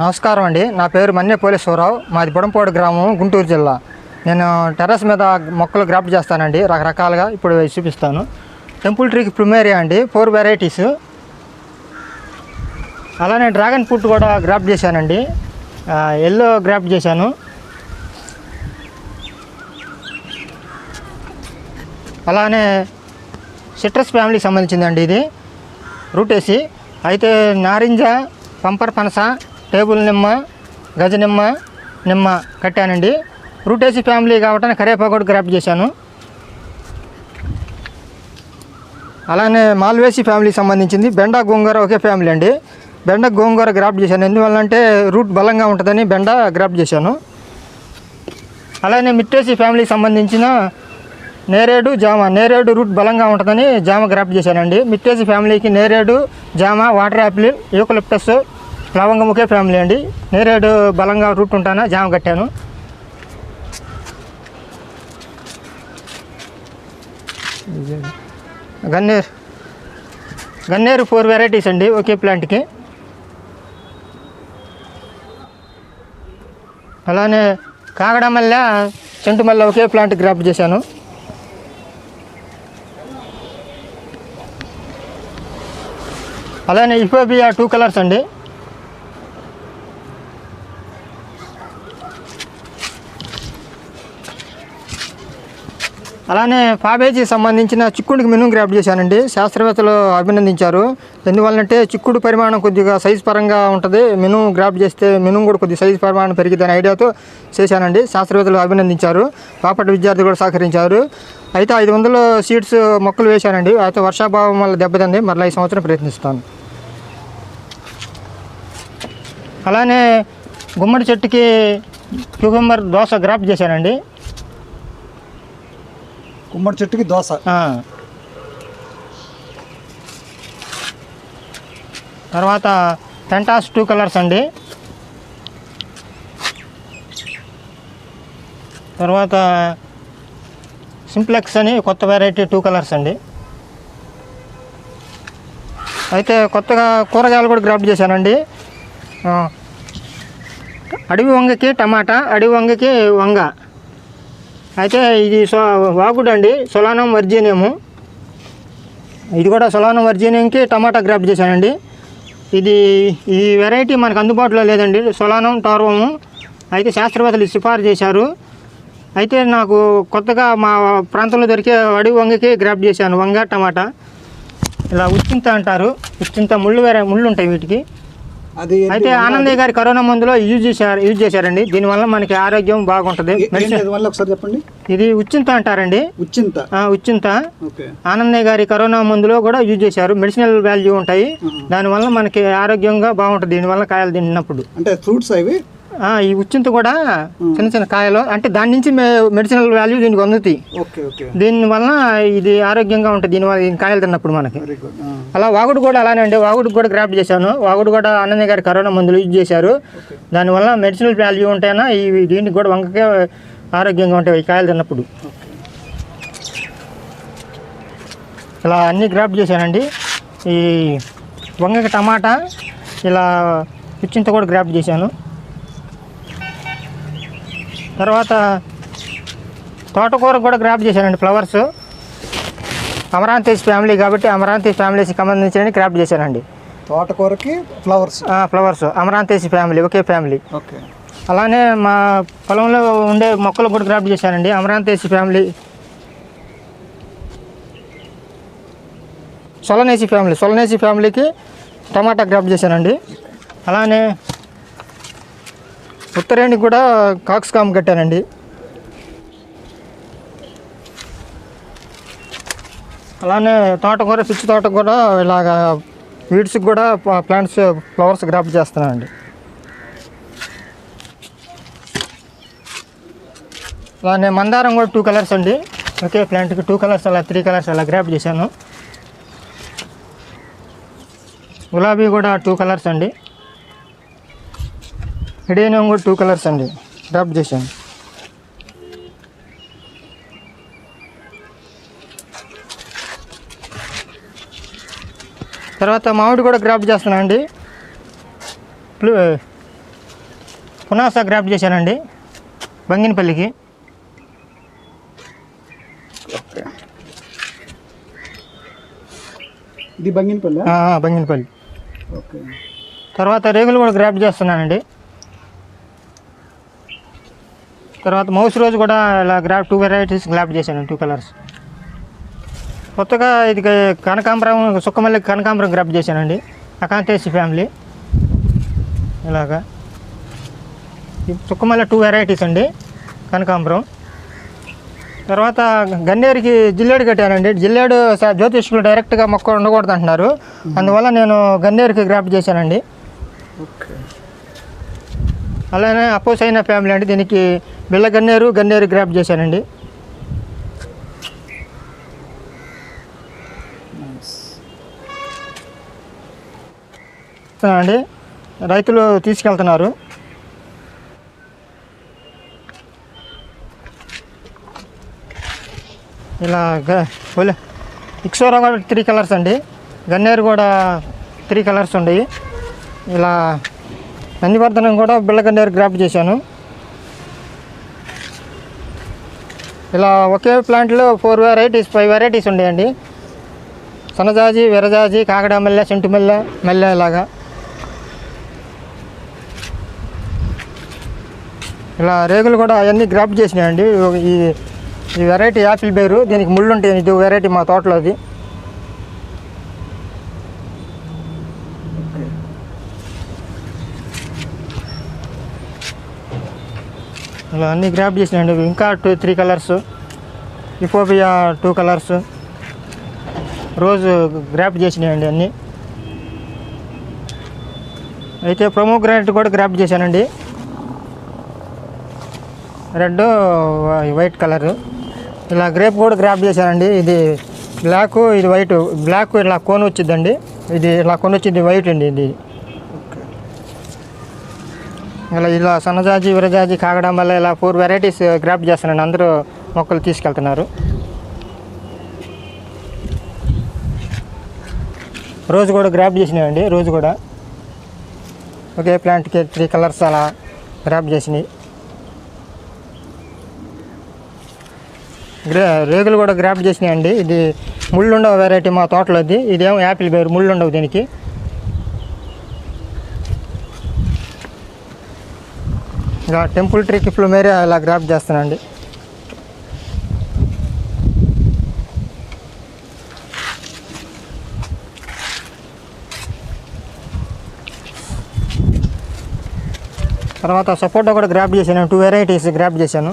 నమస్కారం అండి. నా పేరు మన్య పోలీశ్వరరావు. మాది బుడంపోడు గ్రామం గుంటూరు జిల్లా. నేను టెర్రస్ మీద మొక్కలు గ్రాఫ్ట్ చేస్తానండి. రకరకాలుగా ఇప్పుడు చూపిస్తాను. టెంపుల్ ట్రీకి ప్రిమేరియా అండి. Four varieties. అలానే డ్రాగన్ ఫ్రూట్ కూడా గ్రాఫ్ట్ చేశానండి. ఎల్లో గ్రాఫ్ట్ చేశాను. అలానే సిట్రస్ ఫ్యామిలీకి సంబంధించిందండి ఇది. రూట్ వేసి అయితే నారింజ పంపర్ పనస టేబుల్ నిమ్మ గజ నిమ్మ నిమ్మ కట్టానండి రూటేసి ఫ్యామిలీ కాబట్టి కరేపాకు కూడా గ్రాఫ్ట్ చేశాను. అలానే మాల్వేసి ఫ్యామిలీకి సంబంధించింది. బెండ గోంగూర ఒకే ఫ్యామిలీ అండి. బెండ గోంగూర గ్రాఫ్ట్ చేశాను. ఎందువల్లంటే రూట్ బలంగా ఉంటుందని బెండ గ్రాఫ్ట్ చేశాను. అలానే మిట్టేసి ఫ్యామిలీకి సంబంధించిన నేరేడు జామ నేరేడు రూట్ బలంగా ఉంటుందని జామ గ్రాఫ్ట్ చేశానండి. మిట్టేసి ఫ్యామిలీకి నేరేడు జామ వాటర్ యాపిల్ యూకలిప్టస్ లవంగం ఒకే ఫ్యామిలీ అండి. నేరేడు బలంగా రూట్ ఉంటానా? జామ కట్టాను. గన్నేరు. గన్నేరు ఫోర్ వెరైటీస్ అండి ఒకే ప్లాంట్కి. అలానే కాగడ మల్ల చెంటు మల్ల ఒకే ప్లాంట్ గ్రాఫ్ట్ చేశాను. అలానే ఇఫోబియా టూ కలర్స్ అండి. అలానే ఫాబేజీ సంబంధించిన చిక్కుడికి మినుము గ్రాఫ్ట్ చేశానండి. శాస్త్రవేత్తలు అభినందించారు. ఎందువల్లంటే చిక్కుడు పరిమాణం కొద్దిగా సైజ్ పరంగా ఉంటుంది. మినుము గ్రాఫ్ట్ చేస్తే మినుము కూడా కొద్దిగా సైజ్ పరిమాణం పెరిగిద్దని ఐడియాతో చేశానండి. శాస్త్రవేత్తలు అభినందించారు. బాపట్ల విద్యార్థులు కూడా సహకరించారు. అయితే ఐదు వందల సీడ్స్ మొక్కలు వేశానండి. అయితే వర్షాభావం వల్ల దెబ్బతింది. మరలా ఈ సంవత్సరం ప్రయత్నిస్తాను. అలానే గుమ్మడి చెట్టుకి క్యూకంబర్ దోశ గ్రాఫ్ట్ చేశానండి. గుమ్మడి చెట్టుకి దోశ. తర్వాత పెంటాస్ టూ కలర్స్ అండి. తర్వాత సింప్లెక్స్ అని కొత్త వెరైటీ టూ కలర్స్ అండి. అయితే కొత్తగా కూరగాయలు కూడా గ్రాఫ్ట్ చేశానండి. అడవి వంగకి టమాటా అడవి వంగకి వంగ. అయితే ఇది సో వాగుడండి సొలానం వర్జీనియము. ఇది కూడా సొలానం వర్జీనియంకి టమాటా గ్రాఫ్ట్ చేశానండి. ఇది ఈ వెరైటీ మనకు అందుబాటులో లేదండి సొలానం టార్వము అయితే శాస్త్రవేత్తలు సిఫారు చేశారు. అయితే నాకు కొత్తగా మా ప్రాంతంలో దొరికే అడవి వంగకి గ్రాప్ చేశాను వంగ టమాటా. ఇలా ఉచ్చింత అంటారు ఉచ్చింత ముళ్ళు వేరే ముళ్ళు ఉంటాయి వీటికి. అది? అయితే ఆనందయ్య గారి కరోనా మందులో యూజ్ చేశారు యూజ్ చేశారండి. దీనివల్ల మనకి ఆరోగ్యం బాగుంటుంది. వల్ల ఒకసారి చెప్పండి? ఇది ఉచ్చింత అంటారండి. ఉచ్చింత. ఉచ్చింత. ఆనందయ్య గారి కరోనా మందులో కూడా యూజ్ చేశారు. మెడిసినల్ వాల్యూ ఉంటాయి. దానివల్ల మనకి ఆరోగ్యంగా బాగుంటుంది. దీనివల్ల కాయలు తిన్నప్పుడు. అంటే ఫ్రూట్స్ అవి? ఈ ఉచ్చింత కూడా చిన్న చిన్న కాయలు. అంటే దాని నుంచి మె- మెడిసినల్ వాల్యూ దీనికి అందుతాయి. దీనివల్ల ఇది ఆరోగ్యంగా ఉంటుంది. దీనివల్ల దీని కాయలు తిన్నప్పుడు మనకి. అలా వాగుడు కూడా అలానే అండి. వాగుడు కూడా గ్రాఫ్ట్ చేశాను. వాగుడు కూడా ఆనందయ్య గారి కరోనా మందులు యూజ్ చేశారు. దానివల్ల మెడిసినల్ వాల్యూ ఉంటాయన్నా ఈ దీనికి కూడా వంకకే ఆరోగ్యంగా ఉంటాయి ఈ కాయలు తిన్నప్పుడు. ఇలా అన్ని గ్రాఫ్ట్ చేశానండి. ఈ వంగకి టమాటా ఇలా పిచ్చింత కూడా గ్రాఫ్ట్ చేశాను. తర్వాత తోటకూర కూడా గ్రాఫ్ట్ చేశానండి ఫ్లవర్స్ అమరాంతేజ్ ఫ్యామిలీ కాబట్టి అమరాంతేజ్ ఫ్యామిలీకి సంబంధించిన క్రాఫ్ట్ చేశానండి. తోటకూరకి ఫ్లవర్స్ ఫ్లవర్స్ అమరాంతేజ్ ఫ్యామిలీ ఒకే ఫ్యామిలీ ఓకే. అలానే మా పొలంలో ఉండే మొక్కలు కూడా గ్రాఫ్ట్ చేశానండి. అమరాంతేజ్ ఫ్యామిలీ సొలనేసి ఫ్యామిలీ సొలనేసి ఫ్యామిలీకి టమాటా గ్రాఫ్ట్ చేశానండి. అలానే ఉత్తరేణికి కూడా కాక్స్ కామ్ కట్టానండి. అలానే తోటకూర పిచ్చి తోట కూడా ఇలాగా వీడ్స్కి కూడా ప్లాంట్స్ ఫ్లవర్స్ గ్రాఫ్ట్ చేస్తున్నానండి. అలానే మందారం కూడా టూ కలర్స్ అండి. ఒకే ప్లాంట్కి టూ కలర్స్ అలా త్రీ కలర్స్ అలా గ్రాఫ్ట్ చేశాను. గులాబీ కూడా టూ కలర్స్ అండి. హిడేనియం కూడా టూ కలర్స్ అండి. గ్రాఫ్ట్ చేశాను. తర్వాత మామిడి కూడా గ్రాఫ్ట్ చేస్తున్నాను అండి పునాస గ్రాఫ్ట్ చేశానండి. బంగినపల్లికి. ఇది బంగినపల్లి? బంగినపల్లి. ఓకే. తర్వాత రేగులు కూడా గ్రాఫ్ట్ చేస్తున్నానండి. తర్వాత మౌస్ రోజు కూడా ఇలా గ్రాఫ్ టూ వెరైటీస్ గ్రాఫ్ట్ చేశాను టూ కలర్స్ కొత్తగా ఇది కనకాంబరం సుక్కమల్లి కనకాంబరం గ్రాఫ్ట్ చేశానండి. అకాంతేసి ఫ్యామిలీ ఇలాగా. సుక్కమల్లి టూ వెరైటీస్ అండి కనకాంబరం. తర్వాత గన్నేరుకి జిల్లేడు కట్టానండి. జిల్లేడు జ్యోతిష్కులు డైరెక్ట్గా మొక్క ఉండకూడదు అంటున్నారు అందువల్ల నేను గన్నేరుకి గ్రాఫ్ట్ చేశానండి. అలానే అపోజ్ అయిన ఫ్యామిలీ అండి. దీనికి బిళ్ళ గన్నేరు గన్నేరు గ్రాప్ చేశానండి. అండి. రైతులు తీసుకెళ్తున్నారు. ఇలా గోలి ఇక్సోరా కూడా త్రీ కలర్స్ అండి. గన్నేరు కూడా త్రీ కలర్స్ ఉన్నాయి ఇలా నందివర్ధనం కూడా బిళ్ళ గన్నేరు గ్రాఫ్ట్ చేశాను. ఇలా ఒకే ప్లాంట్లో ఫోర్ వెరైటీస్ ఫైవ్ వెరైటీస్ ఉండేయండి. సన్నజాజి విరజాజి కాకడ మల్లె చెంటు మల్లె మెల్ల ఇలాగా ఇలా రేగులు కూడా అవన్నీ గ్రాఫ్ట్ చేసినాయండి. ఈ ఈ వెరైటీ యాపిల్ బేరు దీనికి ముళ్ళు ఉంటాయి ఇది వెరైటీ మా తోటలోది ఇలా అన్నీ గ్రాప్ చేసినాయండి. ఇంకా టూ త్రీ కలర్స్ ఇఫోబియా టూ కలర్స్ రోజు గ్రాప్ చేసినాయండి అన్నీ. అయితే ప్రొమోగ్రానైట్ కూడా గ్రాఫ్ట్ చేశానండి. రెడ్ వైట్ కలర్ ఇలా గ్రేప్ కూడా గ్రాప్ చేశానండి. ఇది బ్లాక్ ఇది వైట్ బ్లాక్ ఇలా కోన్ వచ్చిందండి ఇది ఇలా కొనొచ్చింది వైట్ అండి ఇది. ఇలా ఇలా సన్నజాజి విరజాజి కాగడం వల్ల ఇలా ఫోర్ వెరైటీస్ గ్రాఫ్ట్ చేస్తున్నాను. అందరూ మొక్కలు తీసుకెళ్తున్నారు. రోజు కూడా గ్రాఫ్ట్ చేసినాయండి రోజు కూడా. ఒకే ప్లాంట్కి త్రీ కలర్స్ అలా గ్రాఫ్ట్ చేసినాయి. గ్రే రేగులు కూడా గ్రాఫ్ట్ చేసినాయండి. ఇది ముళ్ళుండవ వెరైటీ మా తోటలోది ఇదేమో యాపిల్ బేరు ముళ్ళుండవు దీనికి. ఇలా టెంపుల్ ట్రీకి ప్లూమేరియా ఇలా గ్రాప్ చేస్తానండి. తర్వాత సపోటా కూడా గ్రాప్ చేశాను. టూ వెరైటీస్ గ్రాప్ చేశాను.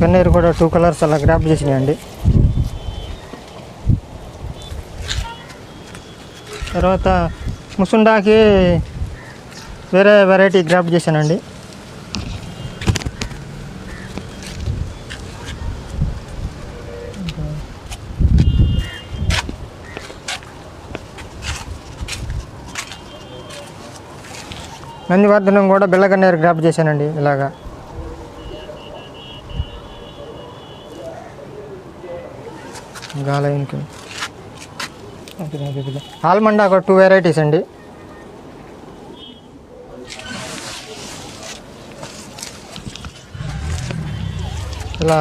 కన్నీరు కూడా టూ కలర్స్ అలా గ్రాప్ చేసినాయండి. తర్వాత ముసుండాకి వేరే వెరైటీ గ్రాఫ్ట్ చేశానండి. నందివర్ధనం కూడా బిల్లగన్నేరు గ్రాఫ్ట్ చేశానండి ఇలాగా. గాలయంకి ఆల్మండ్ ఒక టూ వెరైటీస్ అండి. ఇలా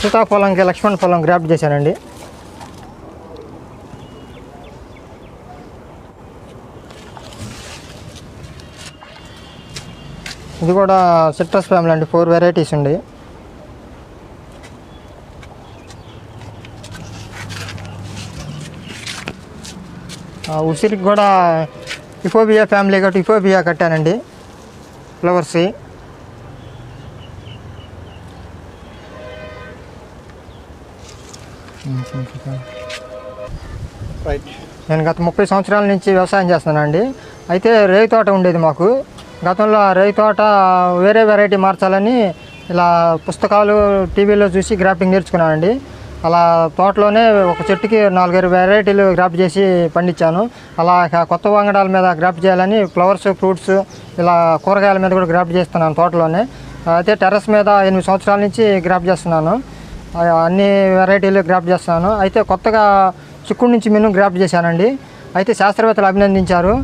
సీతాఫలంకి లక్ష్మణ్ ఫలం గ్రాఫ్ట్ చేశానండి. ఇది కూడా సిట్రస్ ఫ్యామిలీ అండి ఫోర్ వెరైటీస్ ఉంది ఉసిరికి కూడా ఇఫోబియా ఫ్యామిలీ కాబట్టి ఇఫోబియా కట్టానండి ఫ్లవర్స్ రైట్ నేను గత ముప్పై సంవత్సరాల నుంచి వ్యవసాయం చేస్తున్నానండి. అయితే రేయి తోట ఉండేది మాకు. గతంలో ఆ రేయి తోట వేరే వెరైటీ మార్చాలని ఇలా పుస్తకాలు టీవీలో చూసి గ్రాఫ్టింగ్ నేర్చుకున్నానండి. అలా తోటలోనే ఒక చెట్టుకి నాలుగైదు వెరైటీలు గ్రాఫ్ట్ చేసి పండించాను. అలా కొత్త వంగడాల మీద గ్రాఫ్ట్ చేయాలని ఫ్లవర్స్ ఫ్రూట్స్ ఇలా కూరగాయల మీద కూడా గ్రాఫ్ట్ చేస్తున్నాను తోటలోనే. అయితే టెర్రస్ మీద ఎనిమిది సంవత్సరాల నుంచి గ్రాఫ్ట్ చేస్తున్నాను. అన్ని వెరైటీలు గ్రాఫ్ట్ చేస్తున్నాను. అయితే కొత్తగా చిక్కుడు నుంచి మేము గ్రాఫ్ట్ చేశానండి. అయితే శాస్త్రవేత్తలు అభినందించారు.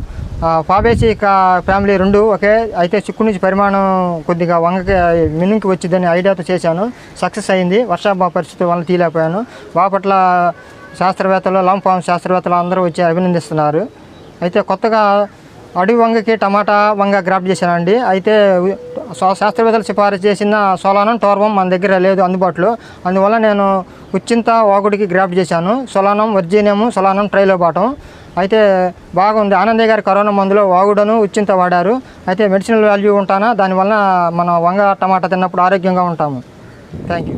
ఫాబేసి కా- ఫ్యామిలీ రెండు ఒకే అయితే చిక్కు నుంచి పరిమాణం కొద్దిగా వంగకి మినుంకి వచ్చిందని ఐడియాతో చేశాను. సక్సెస్ అయింది. వర్షాభావ పరిస్థితి వల్ల తీయలేకపోయాను బాపట్ల శాస్త్రవేత్తలు లాంగ్ ఫామ్ శాస్త్రవేత్తలు అందరూ వచ్చి అభినందిస్తున్నారు. అయితే కొత్తగా అడవి వంగకి టమాటా వంగ గ్రాఫ్ట్ చేశానండి. అయితే శాస్త్రవేత్తలు సిఫారసు చేసిన సోలానం టోర్వం మన దగ్గర లేదు అందుబాటులో. అందువల్ల నేను ఉచ్చింత వాగుడికి గ్రాఫ్ట్ చేశాను. సొలానం వర్జీనియము సొలానం ట్రైలోబాటం అయితే బాగుంది. ఆనందయ్య గారి కరోనా మందులో వాగుడను ఉచ్చింత వాడారు. అయితే మెడిసినల్ వాల్యూ ఉంటానా? దానివల్ల మన వంగ టమాటా తిన్నప్పుడు ఆరోగ్యంగా ఉంటాము. థ్యాంక్ యూ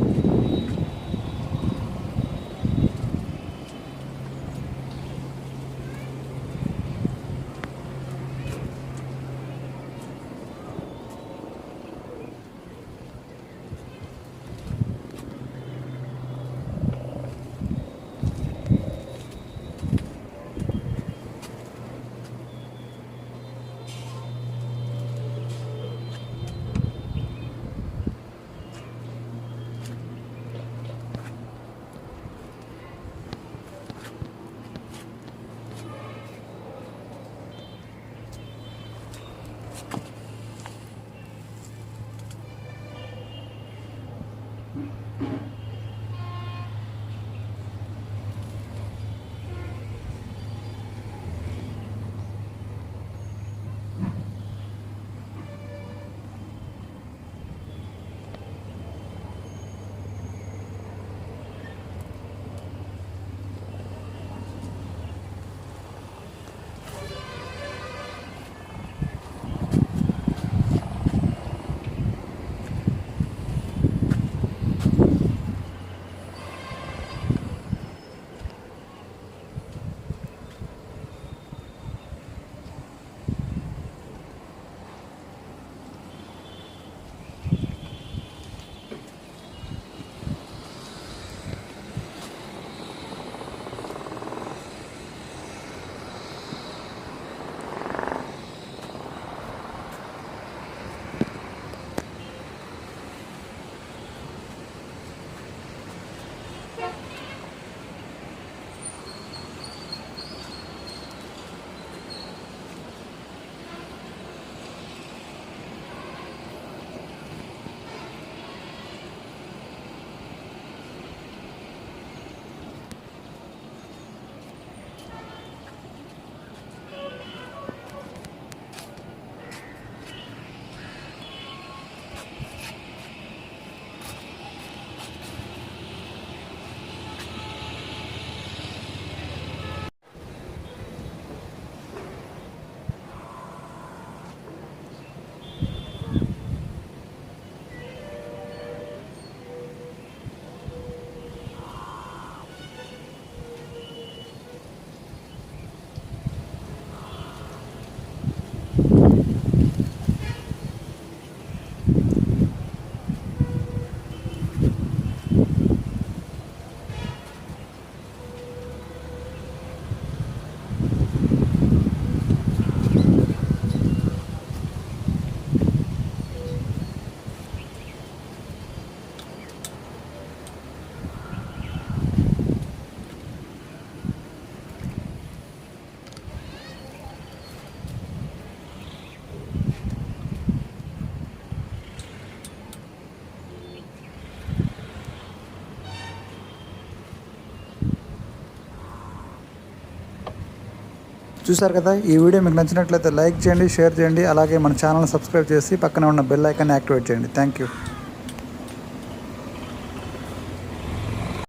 చూసారు కదా ఈ వీడియో మీకు నచ్చినట్లయితే లైక్ చేయండి షేర్ చేయండి అలాగే మన ఛానల్ సబ్స్క్రైబ్ చేసి పక్కన ఉన్న బెల్ ఐకాన్ యాక్టివేట్ చేయండి. Thank you